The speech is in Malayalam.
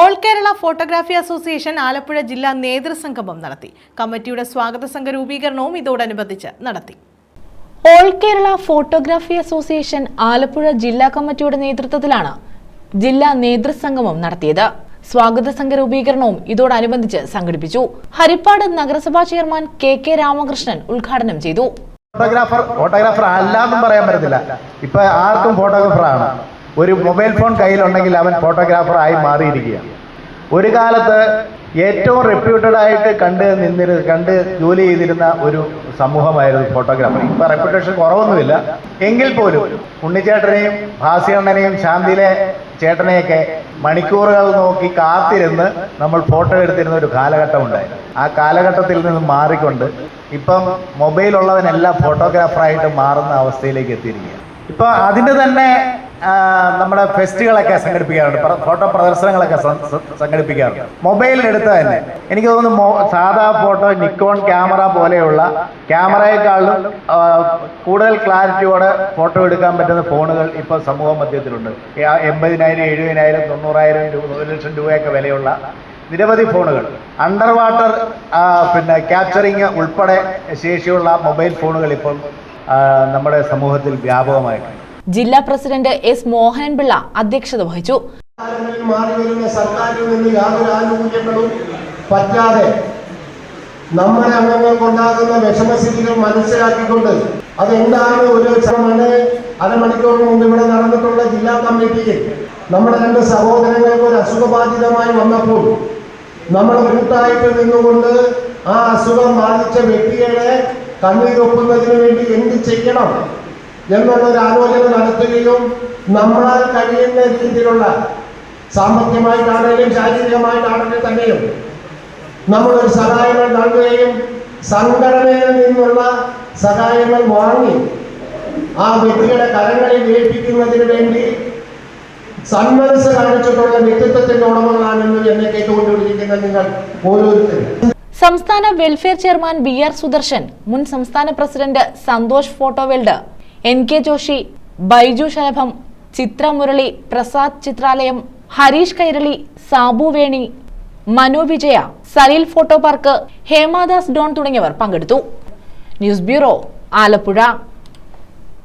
All Kerala photography association Alappuzha ജില്ലാ നേതൃസംഗമം നടത്തി. കമ്മിറ്റിയുടെ സ്വാഗത സംഘ രൂപീകരണവും ഇതോടനുബന്ധിച്ച് നടത്തി. All Kerala photography association Alappuzha ജില്ലാ കമ്മിറ്റിയുടെ നേതൃത്വത്തിലാണ് ജില്ലാ നേതൃസംഗമം നടത്തിയത്. സ്വാഗത സംഘ രൂപീകരണവും ഇതോടനുബന്ധിച്ച് സംഘടിപ്പിച്ചു. ഹരിപ്പാട് നഗരസഭാ ചെയർമാൻ കെ കെ രാമകൃഷ്ണൻ ഉദ്ഘാടനം ചെയ്തു. ഫോട്ടോഗ്രാഫർ ഫോട്ടോഗ്രാഫർ അല്ല എന്നും പറയാൻ പറ്റത്തില്ല. ഇപ്പൊ ആർക്കും ഫോട്ടോഗ്രാഫർ ആണ് ഒരു മൊബൈൽ ഫോൺ കയ്യിലുണ്ടെങ്കിൽ അവൻ ഫോട്ടോഗ്രാഫർ ആയി മാറിയിരിക്കുകയാണ്. ഒരു കാലത്ത് ഏറ്റവും റെപ്യൂട്ടഡ് ആയിട്ട് കണ്ട് നിന്നിരു കണ്ട് ജോലി ചെയ്തിരുന്ന ഒരു സമൂഹമായിരുന്നു ഫോട്ടോഗ്രാഫർ ഇപ്പൊ റെപ്യൂട്ടേഷൻ കുറവൊന്നുമില്ല. എങ്കിൽ പോലും ഉണ്ണിച്ചേട്ടനെയും ഭാസ്യണ്ണനെയും ശാന്തിയിലെ ചേട്ടനെയൊക്കെ മണിക്കൂറുകൾ നോക്കി കാത്തിരുന്ന് നമ്മൾ ഫോട്ടോ എടുത്തിരുന്ന ഒരു കാലഘട്ടം ഉണ്ടായിരുന്നു. ആ കാലഘട്ടത്തിൽ നിന്ന് മാറിക്കൊണ്ട് ഇപ്പം മൊബൈലുള്ളവനെല്ലാം ഫോട്ടോഗ്രാഫറായിട്ട് മാറുന്ന അവസ്ഥയിലേക്ക് എത്തിയിരിക്കുകയാണ്. ഇപ്പം അതിന് തന്നെ നമ്മുടെ ഫെസ്റ്റുകളൊക്കെ സംഘടിപ്പിക്കാറുണ്ട്. ഫോട്ടോ പ്രദർശനങ്ങളൊക്കെ സംഘടിപ്പിക്കാറുണ്ട്. മൊബൈലിനെടുത്ത് തന്നെ. എനിക്ക് തോന്നുന്നു സാധാ ഫോട്ടോ നിക്കോൺ ക്യാമറ പോലെയുള്ള ക്യാമറയെക്കാളും കൂടുതൽ ക്ലാരിറ്റിയോടെ ഫോട്ടോ എടുക്കാൻ പറ്റുന്ന ഫോണുകൾ ഇപ്പോൾ സമൂഹ മധ്യത്തിലുണ്ട്. എൺപതിനായിരം എഴുപതിനായിരം തൊണ്ണൂറായിരം രൂപ ഒരു ലക്ഷം രൂപയൊക്കെ വിലയുള്ള നിരവധി ഫോണുകൾ. അണ്ടർ വാട്ടർ പിന്നെ ക്യാപ്ചറിങ് ഉൾപ്പെടെ ശേഷിയുള്ള മൊബൈൽ ഫോണുകൾ ഇപ്പോൾ നമ്മുടെ സമൂഹത്തിൽ വ്യാപകമായിട്ടുണ്ട്. ജില്ലാ പ്രസിഡന്റ് എസ് മോഹനൻപിള്ള അധ്യക്ഷത വഹിച്ചു. കാലങ്ങളിൽ മാറി വരുന്ന സർക്കാരിൽ നിന്ന് യാതൊരു ആനുകൂല്യങ്ങളും പറ്റാതെ നമ്മുടെ അംഗങ്ങൾക്കുണ്ടാകുന്ന വിഷമസ്ഥിതികൾ മനസ്സിലാക്കിക്കൊണ്ട് അതെന്താണ് ഒരു ശ്രമമാണ് അരമണിക്കൂർ മുമ്പ് ഇവിടെ നടന്നിട്ടുള്ള ജില്ലാ കമ്മിറ്റിയിൽ നമ്മുടെ രണ്ട് സഹോദരങ്ങൾക്ക് ഒരു അസുഖബാധിതമായി വന്നപ്പോൾ നമ്മൾ കൂട്ടായിട്ട് നിന്നുകൊണ്ട് ആ അസുഖം ബാധിച്ച വ്യക്തികളെ കണ്ണീരൊപ്പുന്നതിന് വേണ്ടി എന്ത് ചെയ്യണം? എന്നുള്ള ഒരു ആലോചന നടത്തുകയും നമ്മളാൽ കഴിയുന്ന രീതിയിലുള്ള സാമ്പത്തികമായിട്ടാണെങ്കിലും ശാരീരികമായിട്ടാണെങ്കിൽ തന്നെയും നമ്മളൊരു സഹായങ്ങൾ നൽകുകയും സംഘടനയിൽ നിന്നുള്ള സഹായങ്ങൾ വാങ്ങി ആ വ്യക്തിയുടെ കരങ്ങളിൽ ഏൽപ്പിക്കുന്നതിന് വേണ്ടി സന്മനസ് കാണിച്ചിട്ടുള്ള വ്യക്തിത്വത്തിന്റെ ഉടമകളാണെന്ന് എന്നെ കേട്ടുകൊണ്ടിരിക്കുന്ന നിങ്ങൾ ഓരോരുത്തരും. സംസ്ഥാന welfare chairman B R Sudarshan മുൻ സംസ്ഥാന president Santhosh photo world N K Joshi Baiju Shalabham Chithramurali Prasad Chithralayam Harish Kairali Sabu Veni Manu Vijaya Saleel photo park Hemadas Don തുടങ്ങിയവർ പങ്കെടുത്തു. News bureau Alappuzha.